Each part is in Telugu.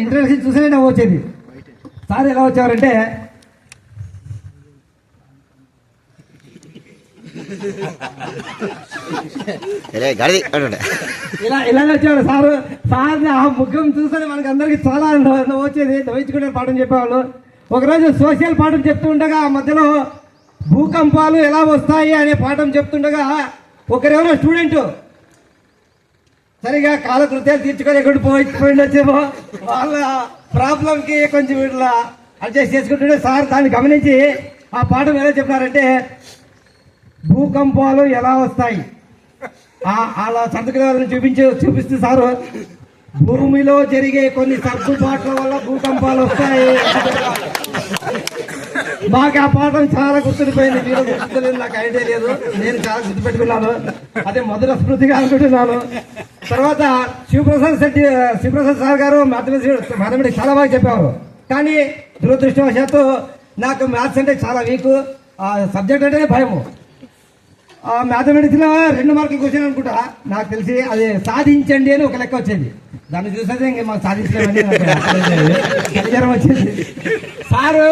ఇంటర్వ్యూ చూసే వచ్చేది సార్ ఎలా వచ్చారంటే గడిది ఇలా ఇలా వచ్చేవాడు సారు సార్ ఆ ముఖం చూస్తే మనకి అందరికి చాలా వచ్చేది. నవ్వించుకునే పాఠం చెప్పేవాళ్ళు. ఒకరోజు సోషల్ పాఠం చెప్తూ ఉండగా ఆ మధ్యలో భూకంపాలు ఎలా వస్తాయి అనే పాఠం చెప్తుండగా ఒకరెవరో స్టూడెంట్ సరిగా కాలకృత్యాలు తీర్చుకొని ఎక్కడ పోయి వచ్చేమో వాళ్ళ ప్రాబ్లంకి కొంచెం వీళ్ళ అడ్జస్ట్ చేసుకుంటుంటే సార్ దాన్ని గమనించి ఆ పాఠం ఎలా చెప్పారంటే భూకంపాలు ఎలా వస్తాయి? అలా సంతకాలను చూపించి చూపిస్తే సారు భూమిలో జరిగే కొన్ని సర్దుబాట్ల వల్ల భూకంపాలు వస్తాయి. మాకు ఆ పాఠం చాలా గుర్తుండిపోయింది. మీరు గుర్తులేదు నాకు ఐడియా లేదు. నేను చాలా గుర్తుపెట్టుకున్నాను. అదే మధుర స్మృతిగా అనుకుంటున్నాను. తర్వాత Shivaprasad Shetty Shivaprasad sir garu mathematics mathematics చాలా బాగా చెప్పేవారు కానీ దురదృష్టవశాత్తు నాకు మ్యాథ్స్ అంటే చాలా వీక్. ఆ సబ్జెక్ట్ అంటేనే భయము. ఆ మ్యాథమెటిక్స్లో రెండు మార్కులు క్వశ్చన్ అనుకుంటా? నాకు తెలిసి అది సాధించండి అని ఒక లెక్క వచ్చేది. దాన్ని చూసేది ఇంక మాకు సాధించలేమని జ్వరం వచ్చింది. సారు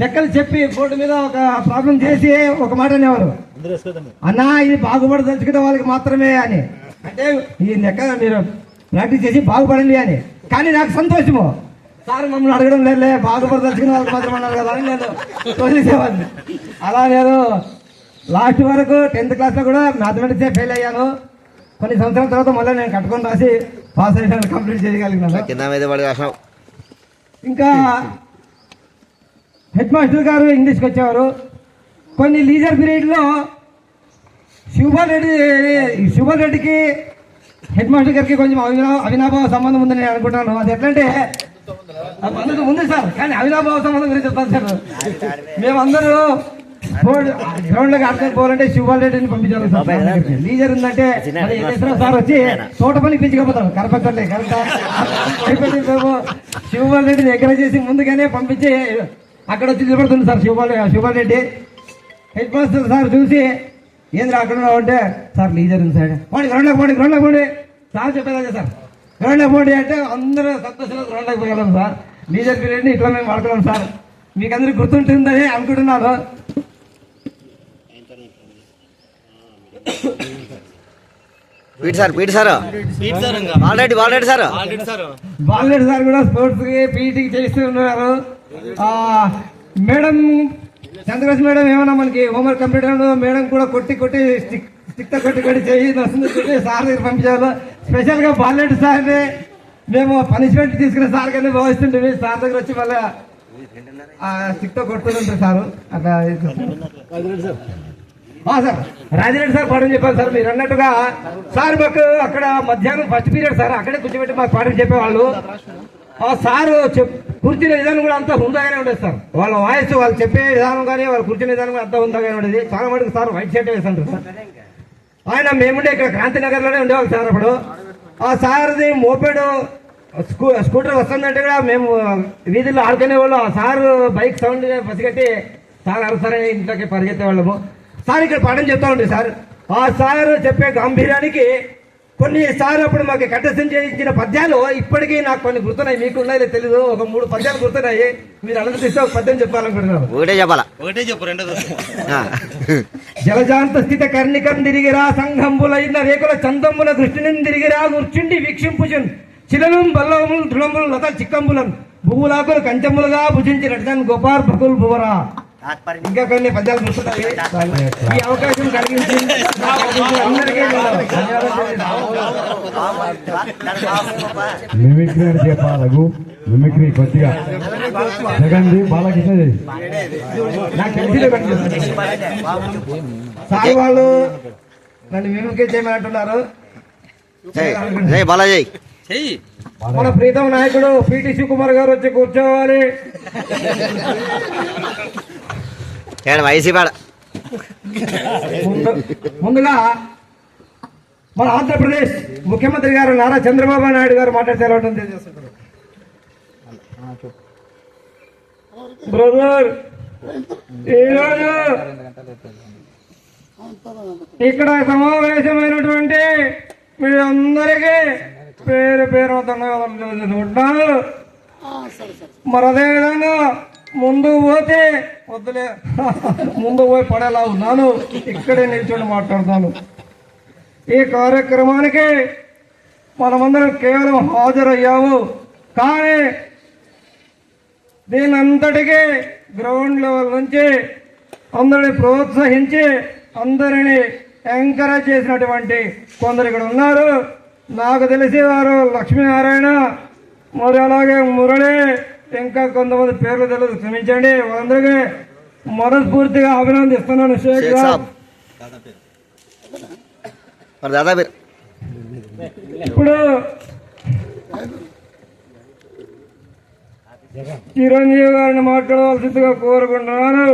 లెక్కలు చెప్పి బోర్డు మీద ఒక ప్రాబ్లం చేసి ఒక మాట అనేవారు. అన్నా ఇది బాగుపడి తలుచుకునే వాళ్ళకి మాత్రమే అని. అంటే ఈ లెక్క మీరు ప్రాక్టీస్ చేసి బాగుపడండి అని. కానీ నాకు సంతోషము. సార్ మమ్మల్ని అడగడం లేదులే బాగుపడి తలుచుకునే వాళ్ళకి మాత్రం అన్నారు కదా అని నేను తోసేసేవాడిని. అలా నేను లాస్ట్ వరకు టెన్త్ క్లాస్లో కూడా మ్యాథమెటిక్సే ఫెయిల్ అయ్యాను. కొన్ని సంవత్సరాల తర్వాత మళ్ళీ నేను కట్టుకొని రాసి పాస్ అయ్యాను కంప్లీట్ చేయగలిగినాను ఇంకా హెడ్ మాస్టర్ గారు ఇంగ్లీష్కి వచ్చేవారు. కొన్ని లీజర్ పీరియడ్లో శివబాల్ రెడ్డి శివబాల్ రెడ్డికి హెడ్ మాస్టర్ గారికి కొంచెం అవినా అవినాభావ సంబంధం ఉందని నేను అనుకుంటాను అది ఎట్లంటే ఉంది సార్ కానీ అవినాభావ సంబంధం గురించి చెప్తాను సార్. మేమందరూ గ్రౌండ్లోకి ఆడుకొని పోవాలంటే రెడ్డిని పంపించాలి సార్. లీజర్ ఉందంటే సార్ వచ్చి తోట పని పిలిచిపోతారు కరపక్కర్లే కరెక్టా? అయిపోయింది మేము శివబాల్ ఎంకరేజ్ చేసి ముందుగానే పంపించి అక్కడ వచ్చి నిలబడుతుంది sir Shivabal Shivabal Reddy. Head master sir చూసి ఏంద్రా అక్కడ అంటే సార్ లీజర్ ఉంది సార్. పోండి గ్రౌండ్లోకి పోండి గ్రౌండ్లోకి పోండి. Sir చెప్పేదా sir. గ్రౌండ్లోకి పోండి అంటే అందరూ సంతోషంగా గ్రౌండ్లోకి పోగలం సార్. లీజర్ పీరియడ్ని ఇట్లా మేము వాడుకున్నాం సార్. మీకు అందరికి గుర్తుంటుందని అనుకుంటున్నాను. PT sir PT sir. Already already sir. Balareddy sir. కూడా స్పోర్ట్స్కి పీటీకి చేస్తూ ఉన్నారు. ఆ, మేడం చంద్రకాశ్ మేడం ఏమన్నా మనకి హోంవర్క్ కంప్లీట్ అయిన మేడం కూడా కొట్టి కొట్టి స్టిక్ స్టిక్తో కొట్టి కొట్టి చేయి చెప్పి సార్ దగ్గర పంపించారు. స్పెషల్గా బాలరెడ్డి సార్ మేము పనిష్మెంట్ తీసుకునే సార్ కానీ భావిస్తుంటే సార్ దగ్గర వచ్చి మళ్ళీ ఆ స్టిక్తో కొడుతుంటారు సార్. అట్లా సార్. రాజిరెడ్డి సార్ పాఠం చెప్పారు సార్. మీరు అన్నట్టుగా సార్ మాకు అక్కడ మధ్యాహ్నం ఫస్ట్ పీరియడ్ సార్. అక్కడే కూర్చోబెట్టి మాకు పాఠం చెప్పేవాళ్ళు. ఆ సార్ చెప్ కూర్చునే విధానం కూడా అంతా హుందాగానే ఉండేది సార్. వాళ్ళ వాయిస్ వాళ్ళు చెప్పే విధానం కానీ వాళ్ళు కూర్చునే విధానం కూడా అంతా హుందాగానే ఉండేది. చాలా మటుకు సార్ వైట్ షర్ట్ వేసాడు సార్. ఆయన మేముండే ఇక్కడ క్రాంతినగర్లోనే ఉండేవాళ్ళు సార్ అప్పుడు. ఆ సార్ది మోపెడ్ స్కూ స్కూటర్ వస్తుందంటే కూడా మేము వీధిలో ఆడుకునే వాళ్ళు. ఆ సార్ బైక్ సౌండ్ పసిగట్టి సార్ అరసరని ఇంట్లోకి పరిగెత్తే వాళ్ళము సార్ ఇక్కడ పాఠం చెప్తా ఉండే సార్. ఆ సార్ చెప్పే గాంభీర్యానికి కొన్ని సార్ అప్పుడు మాకు కంటెస్టం చేయించిన పద్యాలు ఇప్పటికీ నాకు కొన్ని గుర్తున్నాయి. మీకు ఉన్నాయో తెలీదు ఒక మూడు పద్యాలు గుర్తున్నాయి. మీరు అనుమతిస్తే ఒక పద్యం చెప్పాలనుకుంటున్నారు ఒకటే చెప్పాలా? ఒకటే చెప్పు రెండోది ఆ. జలజాంత స్థిత కర్ణికం తిరిగిరా సంఘంబులైన రేకుల చందంబుల దృష్టిని తిరిగిరా కూర్చుండి వీక్షింపుచున్. చిలలు బల్లములు తృణములు లత చిక్కంబులం. భూములాకులు కంచెములుగా భుజించినట్టు గోపార్ భకుల్ భువరా. ఇంకా కొన్ని పద్యాలు గుర్తున్నాయి ఈ అవకాశం మిమిక్రీ అని చెప్పాలకు మిమిక్రీ కొద్దిగా. జగండి బాలకృష్ణ నాకు తెలిసిన వాళ్ళు నన్ను మేముకే చేయమంటున్నారు. జై బాలాజీ. మన ప్రీతం నాయకుడు పిటి శివకుమార్ గారు వచ్చి కూర్చోవాలి. ఏడ వయసు పాడ ముందు- ముందుగా మన ఆంధ్రప్రదేశ్ ముఖ్యమంత్రి గారు నారా చంద్రబాబు నాయుడు గారు మాట్లాడితే ఎలా ఉంటుందో తెలియజేస్తున్నారు బ్రదర్ ఈరోజు ఇక్కడ సమావేశమైనటువంటి మీ అందరికీ పేరు పేరు ధన్యవాదాలు మరి అదేవిధంగా ముందు పోతే వద్దులే. ముందు పోయి పడేలా ఉన్నాను. ఇక్కడే నిల్చొని మాట్లాడతాను. ఈ కార్యక్రమానికి మనమందరం కేవలం హాజరయ్యాము. కానీ దీనంతటికీ గ్రౌండ్ లెవెల్ నుంచి అందరిని ప్రోత్సహించి అందరిని ఎంకరేజ్ చేసినటువంటి కొందరు ఇక్కడ ఉన్నారు. నాకు తెలిసి వారు లక్ష్మీనారాయణ మరి అలాగే మురళి ఇంకా కొంతమంది పేర్లు తెలియదు. క్షమించండి. వాళ్ళందరికీ మనస్ఫూర్తిగా అభినందిస్తున్నాను షేక్ సాబ్. ఇప్పుడు చిరంజీవి గారిని మాట్లాడవలసిందిగా కోరుకుంటున్నాను.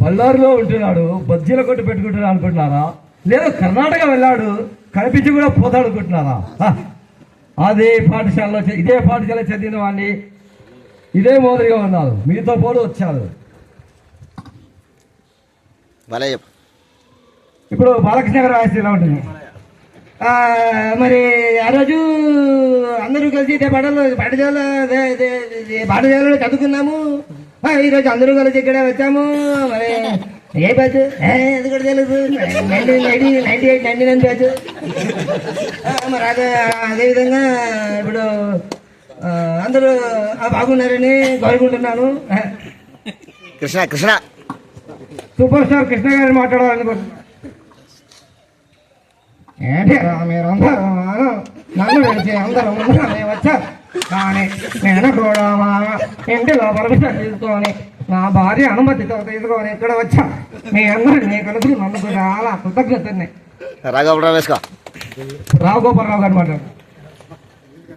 బళ్ళారిలో ఉంటున్నాడు బజ్జీల కొట్టు పెట్టుకుంటున్నా అనుకుంటున్నారా? లేదా కర్ణాటక వెళ్ళాడు? కనిపించి కూడా పోతాడు అనుకుంటున్నారా హ! అదే పాఠశాలలో ఇదే పాఠశాల చదివిన వాడిని ఇదే మోదరిగా ఉన్నారు మీతో పోలు వచ్చారు ఇప్పుడు బాలకృష్ణ గారు వాయిస్ ఎలా ఉంటుంది? మరి ఆ రోజు అందరూ కలిసి ఇదే పాటలు పాఠశాల పాఠశాలలో చదువుకున్నాము. ఈరోజు అందరూ కలిసి ఇక్కడ వచ్చాము. మరి ఏ బ్యాచ్? అది కూడా తెలుసు ninety ninety ninety eight ninety nine batch. మరి అదే అదేవిధంగా ఇప్పుడు అందరూ ఆ, బాగున్నారని కోరుకుంటున్నాను. కృష్ణ కృష్ణ. సూపర్ స్టార్ కృష్ణ గారిని మాట్లాడాలనుకుంటున్నాను ఏంటి రా మీరందరూ నన్ను విడిచి అందరూ ముందుగానే వచ్చారు. కానీ నేను కూడా మా ఇంటిలో పర్మిషన్ తీసుకొని నా భార్య అనుమతితో తీసుకొని ఇక్కడ వచ్చా. మీ అందరినీ కలిసి నన్ను చాలా కృతజ్ఞతని. రాఘవరావు వేసుకో. రావు గోపాలరావు గారు మాట్లాడు.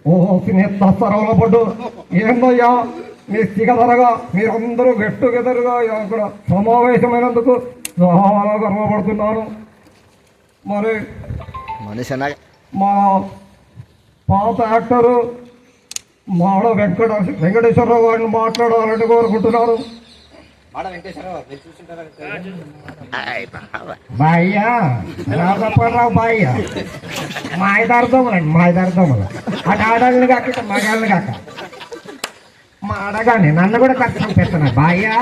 ఓ తినేస్తా సరవలో పడ్డు. ఏందయ్యా? మీ స్థిగధరగా మీరందరూ గెట్ టుగెదర్గా ఇక్కడ సమావేశమైనందుకు చాలా గర్వపడుతున్నాను. మరి మనిషి మా పాత యాక్టరు మాడ వెంకట వెంకటేశ్వరరావు గారిని మాట్లాడాలని కోరుకుంటున్నాను. బాయ్యా రాఘపరావు బాయ్య మా ఐదు అర్థములండి మా ఐదు అర్థములు అటు ఆడాలని కాక ఇటు మగాళ్ళని కాక. మా అడగాని నన్ను కూడా కష్టం పెడుతున్నా బాయ్యా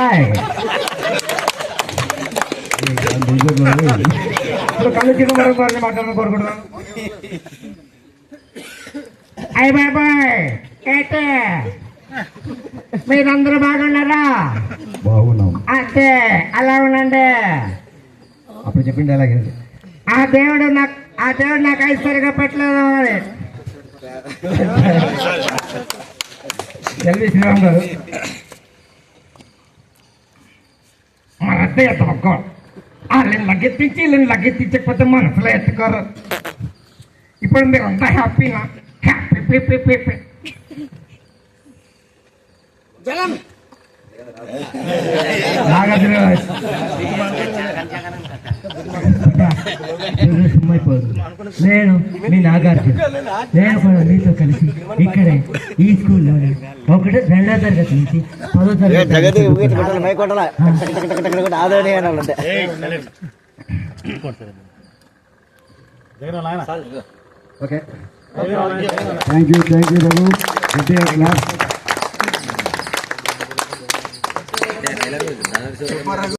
ఇప్పుడు కళ్ళు చిన్న గారిని మాట్లాడాలని కోరుకుంటున్నాను అయ్య బాబాయ్ ఏంటే? మీరందరూ బాగున్నారా? బాగున్నాం. అంతే అలా ఉండండి. అప్పుడు చెప్పింది అలాగే. ఆ దేవుడు నాకు ఆ దేవుడు నాకు ఐశ్వర్యంగా పెట్టలేదు ఎల్వి శ్రీరామ్ గారు. మన అత్త ఎత్త ఒక్క వాళ్ళని లగ్గెత్తించి వీళ్ళని లగ్గెత్తించకపోతే మనసులో ఎత్తుకోరు. ఇప్పుడు మీరు అంతా హ్యాపీనా? హ్యాపీ పీ నాగార్జున నేను మీ నాగార్జున. నేను కూడా మీతో కలిసి ఇక్కడే ఈ స్కూల్లోనే ఒకటి రెండో తరగతి నుంచి పదో తరగతి okay. Thank you thank you Raghu ¿Qué